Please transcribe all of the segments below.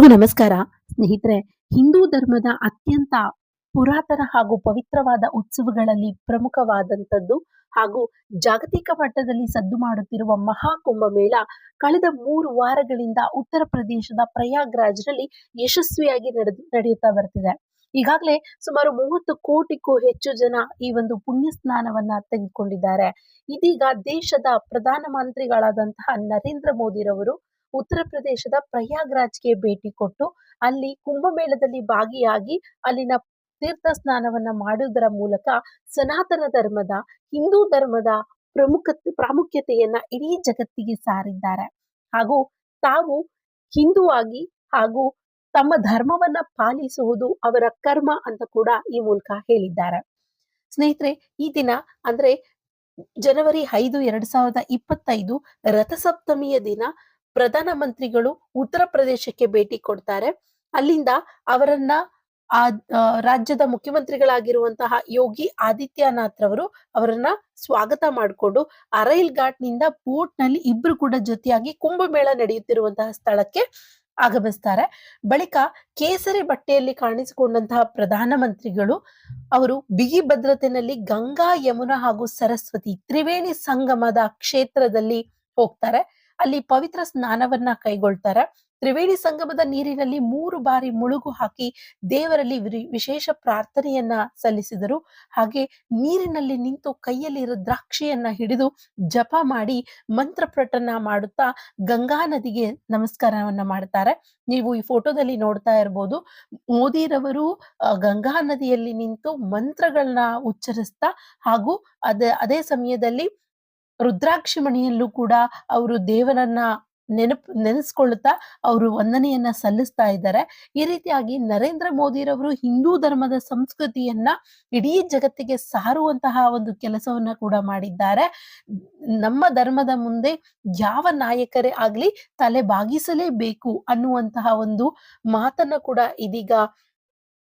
ಎಲ್ರಿಗೂ ನಮಸ್ಕಾರ. ಸ್ನೇಹಿತರೆ, ಹಿಂದೂ ಧರ್ಮದ ಅತ್ಯಂತ ಪುರಾತನ ಹಾಗೂ ಪವಿತ್ರವಾದ ಉತ್ಸವಗಳಲ್ಲಿ ಪ್ರಮುಖವಾದಂಥದ್ದು ಹಾಗೂ ಜಾಗತಿಕ ಮಟ್ಟದಲ್ಲಿ ಸದ್ದು ಮಾಡುತ್ತಿರುವ ಮಹಾಕುಂಭ ಮೇಳ ಕಳೆದ ಮೂರು ವಾರಗಳಿಂದ ಉತ್ತರ ಪ್ರದೇಶದ ಪ್ರಯಾಗ್ರಾಜ್ನಲ್ಲಿ ಯಶಸ್ವಿಯಾಗಿ ನಡೆದು, ನಡೆಯುತ್ತಾ ಬರ್ತಿದೆ. ಈಗಾಗಲೇ ಸುಮಾರು ಮೂವತ್ತು ಕೋಟಿಗೂ ಹೆಚ್ಚು ಜನ ಈ ಒಂದು ಪುಣ್ಯ ಸ್ನಾನವನ್ನ ತೆಗೆದುಕೊಂಡಿದ್ದಾರೆ. ಇದೀಗ ದೇಶದ ಪ್ರಧಾನ ಮಂತ್ರಿಗಳಾದಂತಹ ನರೇಂದ್ರ ಮೋದಿರವರು ಉತ್ತರ ಪ್ರದೇಶದ ಪ್ರಯಾಗ್ರಾಜ್ಗೆ ಭೇಟಿ ಕೊಟ್ಟು ಅಲ್ಲಿ ಕುಂಭಮೇಳದಲ್ಲಿ ಭಾಗಿಯಾಗಿ ಅಲ್ಲಿನ ತೀರ್ಥ ಸ್ನಾನವನ್ನ ಮಾಡುವುದರ ಮೂಲಕ ಸನಾತನ ಧರ್ಮದ, ಹಿಂದೂ ಧರ್ಮದ ಪ್ರಮುಖ ಪ್ರಾಮುಖ್ಯತೆಯನ್ನ ಇಡೀ ಜಗತ್ತಿಗೆ ಸಾರಿದ್ದಾರೆ. ಹಾಗೂ ತಾವು ಹಿಂದೂ ಆಗಿ ಹಾಗೂ ತಮ್ಮ ಧರ್ಮವನ್ನ ಪಾಲಿಸುವುದು ಅವರ ಕರ್ಮ ಅಂತ ಕೂಡ ಈ ಮೂಲಕ ಹೇಳಿದ್ದಾರೆ. ಸ್ನೇಹಿತರೆ, ಈ ದಿನ ಅಂದ್ರೆ ಜನವರಿ ಐದು ಎರಡ್ ಸಾವಿರದ ಇಪ್ಪತ್ತೈದು ರಥಸಪ್ತಮಿಯ ದಿನ ಪ್ರಧಾನ ಮಂತ್ರಿಗಳು ಉತ್ತರ ಪ್ರದೇಶಕ್ಕೆ ಭೇಟಿ ಕೊಡ್ತಾರೆ. ಅಲ್ಲಿಂದ ಅವರನ್ನ ಆ ರಾಜ್ಯದ ಮುಖ್ಯಮಂತ್ರಿಗಳಾಗಿರುವಂತಹ ಯೋಗಿ ಆದಿತ್ಯನಾಥ್ ರವರು ಅವರನ್ನ ಸ್ವಾಗತ ಮಾಡಿಕೊಂಡು ಅರೈಲ್ ಘಾಟ್ನಿಂದ ಬೋಟ್ನಲ್ಲಿ ಇಬ್ರು ಕೂಡ ಜೊತೆಯಾಗಿ ಕುಂಭಮೇಳ ನಡೆಯುತ್ತಿರುವಂತಹ ಸ್ಥಳಕ್ಕೆ ಆಗಮಿಸ್ತಾರೆ. ಬಳಿಕ ಕೇಸರಿ ಬಟ್ಟೆಯಲ್ಲಿ ಕಾಣಿಸಿಕೊಂಡಂತಹ ಪ್ರಧಾನ ಮಂತ್ರಿಗಳು ಅವರು ಬಿಗಿ ಭದ್ರತೆನಲ್ಲಿ ಗಂಗಾ, ಯಮುನಾ ಹಾಗೂ ಸರಸ್ವತಿ ತ್ರಿವೇಣಿ ಸಂಗಮದ ಕ್ಷೇತ್ರದಲ್ಲಿ ಹೋಗ್ತಾರೆ. ಅಲ್ಲಿ ಪವಿತ್ರ ಸ್ನಾನವನ್ನ ಕೈಗೊಳ್ತಾರೆ. ತ್ರಿವೇಣಿ ಸಂಗಮದ ನೀರಿನಲ್ಲಿ ಮೂರು ಬಾರಿ ಮುಳುಗು ಹಾಕಿ ದೇವರಲ್ಲಿ ವಿರಿ- ವಿಶೇಷ ಪ್ರಾರ್ಥನೆಯನ್ನ ಸಲ್ಲಿಸಿದರು. ಹಾಗೆ ನೀರಿನಲ್ಲಿ ನಿಂತು ಕೈಯಲ್ಲಿ ದ್ರಾಕ್ಷಿಯನ್ನ ಹಿಡಿದು ಜಪ ಮಾಡಿ ಮಂತ್ರ ಪ್ರಟನ ಮಾಡುತ್ತಾ ಗಂಗಾ ನದಿಗೆ ನಮಸ್ಕಾರವನ್ನ ಮಾಡ್ತಾರೆ. ನೀವು ಈ ಫೋಟೋದಲ್ಲಿ ನೋಡ್ತಾ ಇರ್ಬೋದು, ಮೋದಿರವರು ಗಂಗಾ ನದಿಯಲ್ಲಿ ನಿಂತು ಮಂತ್ರಗಳನ್ನ ಉಚ್ಚರಿಸ್ತಾ ಹಾಗೂ ಅದ, ಅದೇ ಸಮಯದಲ್ಲಿ ರುದ್ರಾಕ್ಷಿ ಮಣಿಯಲ್ಲೂ ಕೂಡ ಅವರು ದೇವರನ್ನ ನೆನಪು, ನೆನೆಸ್ಕೊಳ್ಳುತ್ತಾ ಅವರು ವಂದನೆಯನ್ನ ಸಲ್ಲಿಸ್ತಾ ಇದ್ದಾರೆ. ಈ ರೀತಿಯಾಗಿ ನರೇಂದ್ರ ಮೋದಿರವರು ಹಿಂದೂ ಧರ್ಮದ ಸಂಸ್ಕೃತಿಯನ್ನ ಇಡೀ ಜಗತ್ತಿಗೆ ಸಾರುವಂತಹ ಒಂದು ಕೆಲಸವನ್ನ ಕೂಡ ಮಾಡಿದ್ದಾರೆ. ನಮ್ಮ ಧರ್ಮದ ಮುಂದೆ ಯಾವ ನಾಯಕರೇ ಆಗ್ಲಿ ತಲೆ ಬಾಗಿಸಲೇಬೇಕು ಅನ್ನುವಂತಹ ಒಂದು ಮಾತನ್ನ ಕೂಡ ಇದೀಗ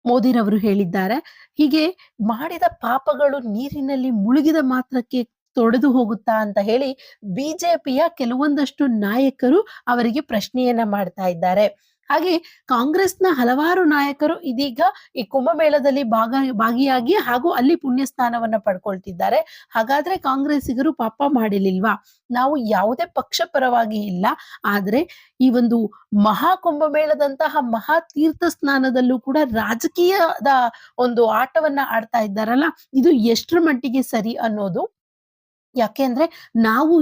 ಮೋದಿರವರು ಹೇಳಿದ್ದಾರೆ. ಹೀಗೆ ಮಾಡಿದ ಪಾಪಗಳು ನೀರಿನಲ್ಲಿ ಮುಳುಗಿದ ಮಾತ್ರಕ್ಕೆ ತೊಳೆದು ಹೋಗುತ್ತಾ ಅಂತ ಹೇಳಿ ಬಿಜೆಪಿಯ ಕೆಲವೊಂದಷ್ಟು ನಾಯಕರು ಅವರಿಗೆ ಪ್ರಶ್ನೆಯನ್ನ ಮಾಡ್ತಾ ಇದ್ದಾರೆ. ಹಾಗೆ ಕಾಂಗ್ರೆಸ್ನ ಹಲವಾರು ನಾಯಕರು ಇದೀಗ ಈ ಕುಂಭಮೇಳದಲ್ಲಿ ಭಾಗ, ಭಾಗಿಯಾಗಿ ಹಾಗೂ ಅಲ್ಲಿ ಪುಣ್ಯ ಸ್ಥಾನವನ್ನ ಪಡ್ಕೊಳ್ತಿದ್ದಾರೆ. ಹಾಗಾದ್ರೆ ಕಾಂಗ್ರೆಸ್ಸಿಗರು ಪಾಪ ಮಾಡಿಲಿಲ್ವಾ? ನಾವು ಯಾವುದೇ ಪಕ್ಷ ಪರವಾಗಿ ಇಲ್ಲ. ಆದ್ರೆ ಈ ಒಂದು ಮಹಾ ಕುಂಭಮೇಳದಂತಹ ಮಹಾ ತೀರ್ಥ ಸ್ನಾನದಲ್ಲೂ ಕೂಡ ರಾಜಕೀಯದ ಒಂದು ಆಟವನ್ನ ಆಡ್ತಾ ಇದ್ದಾರಲ್ಲ, ಇದು ಎಷ್ಟರ ಮಟ್ಟಿಗೆ ಸರಿ ಅನ್ನೋದು ಯಾಕೆಂದ್ರೆ ನಾವು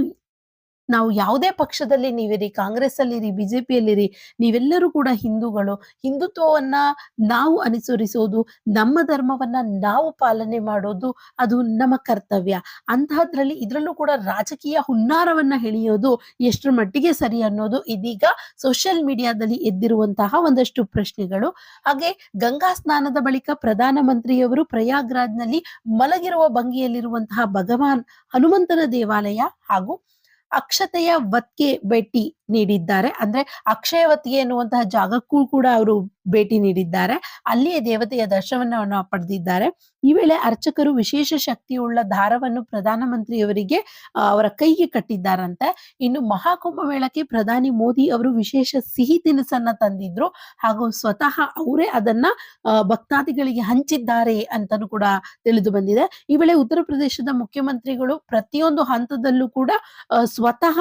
ನಾವು ಯಾವುದೇ ಪಕ್ಷದಲ್ಲಿ ನೀವಿರಿ ಕಾಂಗ್ರೆಸ್ ಅಲ್ಲಿರಿ ಬಿಜೆಪಿಯಲ್ಲಿರಿ, ನೀವೆಲ್ಲರೂ ಕೂಡ ಹಿಂದೂಗಳು. ಹಿಂದುತ್ವವನ್ನ ನಾವು ಅನುಸರಿಸೋದು, ನಮ್ಮ ಧರ್ಮವನ್ನ ನಾವು ಪಾಲನೆ ಮಾಡೋದು, ಅದು ನಮ್ಮ ಕರ್ತವ್ಯ. ಅಂತಹದ್ರಲ್ಲಿ ಇದ್ರಲ್ಲೂ ಕೂಡ ರಾಜಕೀಯ ಹುನ್ನಾರವನ್ನ ಹೆಣೆಯೋದು ಎಷ್ಟರ ಮಟ್ಟಿಗೆ ಸರಿ ಅನ್ನೋದು ಇದೀಗ ಸೋಷಿಯಲ್ ಮೀಡಿಯಾದಲ್ಲಿ ಎದ್ದಿರುವಂತಹ ಒಂದಷ್ಟು ಪ್ರಶ್ನೆಗಳು. ಹಾಗೆ ಗಂಗಾ ಸ್ನಾನದ ಬಳಿಕ ಪ್ರಧಾನ ಮಂತ್ರಿಯವರು ಪ್ರಯಾಗ್ರಾಜ್ನಲ್ಲಿ ಮಲಗಿರುವ ಭಂಗಿಯಲ್ಲಿರುವಂತಹ ಭಗವಾನ್ ಹನುಮಂತನ ದೇವಾಲಯ ಹಾಗೂ ಅಕ್ಷತೆಯ ವತ್ಗೆ ಭೇಟಿ ನೀಡಿದ್ದಾರೆ. ಅಂದ್ರೆ ಅಕ್ಷಯವತಿ ಎನ್ನುವಂತಹ ಜಾಗಕ್ಕೂ ಕೂಡ ಅವರು ಭೇಟಿ ನೀಡಿದ್ದಾರೆ. ಅಲ್ಲಿಯೇ ದೇವತೆಯ ದರ್ಶನವನ್ನು ಪಡೆದಿದ್ದಾರೆ. ಈ ವೇಳೆ ಅರ್ಚಕರು ವಿಶೇಷ ಶಕ್ತಿಯುಳ್ಳ ದಾರವನ್ನು ಪ್ರಧಾನಮಂತ್ರಿಯವರಿಗೆ ಮಂತ್ರಿಯವರಿಗೆ ಅವರ ಕೈಗೆ ಕಟ್ಟಿದ್ದಾರಂತೆ. ಇನ್ನು ಮಹಾಕುಂಭ ಮೇಳಕ್ಕೆ ಪ್ರಧಾನಿ ಮೋದಿ ಅವರು ವಿಶೇಷ ಸಿಹಿ ತಿನಿಸನ್ನ ತಂದಿದ್ರು. ಹಾಗೂ ಸ್ವತಃ ಅವರೇ ಅದನ್ನ ಭಕ್ತಾದಿಗಳಿಗೆ ಹಂಚಿದ್ದಾರೆ ಅಂತಾನೂ ಕೂಡ ತಿಳಿದು ಬಂದಿದೆ. ಈ ವೇಳೆ ಉತ್ತರ ಪ್ರದೇಶದ ಮುಖ್ಯಮಂತ್ರಿಗಳು ಪ್ರತಿಯೊಂದು ಹಂತದಲ್ಲೂ ಕೂಡ ಸ್ವತಃ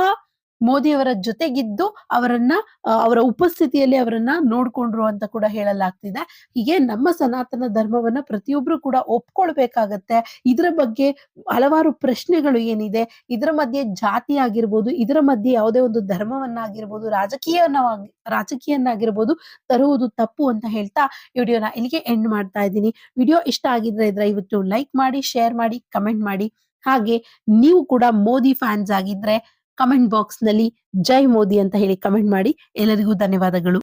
ಮೋದಿಯವರ ಜೊತೆಗಿದ್ದು ಅವರನ್ನ ಅವರ ಉಪಸ್ಥಿತಿಯಲ್ಲಿ ಅವರನ್ನ ನೋಡ್ಕೊಂಡ್ರು ಅಂತ ಕೂಡ ಹೇಳಲಾಗ್ತಿದೆ. ಹೀಗೆ ನಮ್ಮ ಸನಾತನ ಧರ್ಮವನ್ನ ಪ್ರತಿಯೊಬ್ರು ಕೂಡ ಒಪ್ಕೊಳ್ಬೇಕಾಗತ್ತೆ. ಇದರ ಬಗ್ಗೆ ಹಲವಾರು ಪ್ರಶ್ನೆಗಳು ಏನಿದೆ, ಇದರ ಮಧ್ಯೆ ಜಾತಿ ಆಗಿರ್ಬೋದು, ಇದರ ಮಧ್ಯೆ ಯಾವುದೇ ಒಂದು ಧರ್ಮವನ್ನಾಗಿರ್ಬೋದು ರಾಜಕೀಯವನ್ನ ರಾಜಕೀಯನ್ನಾಗಿರ್ಬೋದು ತರುವುದು ತಪ್ಪು ಅಂತ ಹೇಳ್ತಾ ವಿಡಿಯೋನ ಇಲ್ಲಿಗೆ ಎಂಡ್ ಮಾಡ್ತಾ ಇದ್ದೀನಿ. ವಿಡಿಯೋ ಇಷ್ಟ ಆಗಿದ್ರೆ ದಯವಿಟ್ಟು ಲೈಕ್ ಮಾಡಿ, ಶೇರ್ ಮಾಡಿ, ಕಮೆಂಟ್ ಮಾಡಿ. ಹಾಗೆ ನೀವು ಕೂಡ ಮೋದಿ ಫ್ಯಾನ್ಸ್ ಆಗಿದ್ರೆ ಕಮೆಂಟ್ ಬಾಕ್ಸ್ನಲ್ಲಿ ಜೈ ಮೋದಿ ಅಂತ ಹೇಳಿ ಕಮೆಂಟ್ ಮಾಡಿ. ಎಲ್ಲರಿಗೂ ಧನ್ಯವಾದಗಳು.